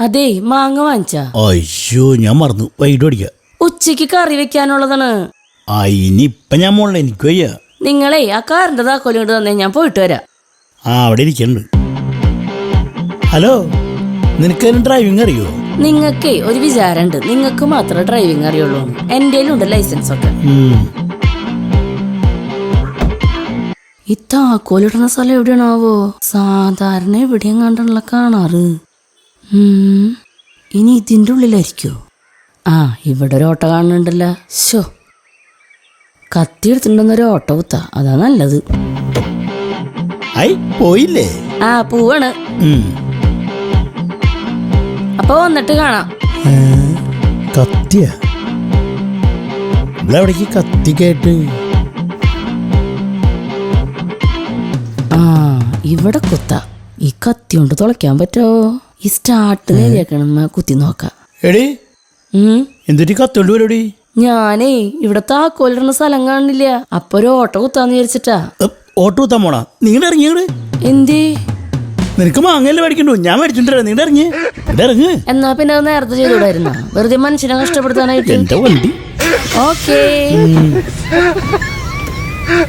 അതേ മാങ്ങ വാങ്ങിച്ചാ? അയ്യോ ഞാൻ മറന്നു. വൈകിട്ട് ഉച്ചയ്ക്ക് ഉച്ചയ്ക്ക് കറി വെക്കാനുള്ളതാണ്. ആ ഇനിയിപ്പം ഞാൻ മോളെ എനിക്ക് വയ്യ. നിങ്ങളെ ആ കാറിന്റെ താക്കോലും കൊണ്ട് തന്നെ ഞാൻ പോയിട്ട് വരാ. ആ അവിടെ ഇരിക്കണ്ട്. ഹലോ നിനക്ക് ഡ്രൈവിംഗ് അറിയോ? നിങ്ങൾക്കേ ഒരു വിചാരമുണ്ട്. നിങ്ങൾക്ക് മാത്രമേ ഡ്രൈവിംഗ് അറിയുള്ളൂ. എന്റെ ഉണ്ട് ലൈസൻസ് ഒക്കെ. ഇത്താക്കോലിടുന്ന ഈ താക്കോലിടുന്ന സ്ഥലം എവിടെയാണാവോ? സാധാരണ എവിടെയും കണ്ടുള്ള കാണാറ്. ഇനി ഇതിന്റെ ഉള്ളിലായിരിക്കോ? ആ ഇവിടെ ഒരു ഓട്ടോ കാണുന്നുണ്ടല്ലോ. കത്തി എടുത്തിട്ടുണ്ടെന്നൊരു ഓട്ടോ കുത്താ. അതാ നല്ലത്. ഐ പോയില്ലേ? ആ പോവാണ്. അപ്പൊ വന്നിട്ട് കാണാം. കത്തിയ? ഇവിടെവിടേക്ക് കത്തി കേട്ട്? ആ ഇവിടെ കുത്ത. ഈ കത്തി കൊണ്ട് തുളയ്ക്കാൻ പറ്റുമോ ഈ സ്റ്റാർട്ട് നേരിയാക്കണം കുത്തി നോക്കാം. എടി? എന്തൊരു കത്തോണ്ട് പരിപാടി ഞാനേ ഇവിടെ താക്കോലിടുന്ന സ്ഥലം കാണില്ല? അപ്പൊ ഒരു ഓട്ടോ കുത്താന്ന് വിചാരിച്ചിട്ടാ. ഓട്ടോ കുത്താൻ പോണാ? നിങ്ങളുടെ ഇറങ്ങിയത് എന്തേ? നിനക്ക് മാങ്ങല്ലേ മേടിക്കണ്ടു? ഞാൻ മേടിച്ചിട്ടുണ്ടോ നിങ്ങളുടെ ഇറങ്ങി. ഇറങ്ങ്. എന്നാ പിന്നെ അത് നേരത്തെ ചെയ്തുകൂടായിരുന്ന? വെറുതെ മനുഷ്യനെ കഷ്ടപ്പെടുത്താനായിട്ട്. എന്റെ വണ്ടി? ഓക്കേ.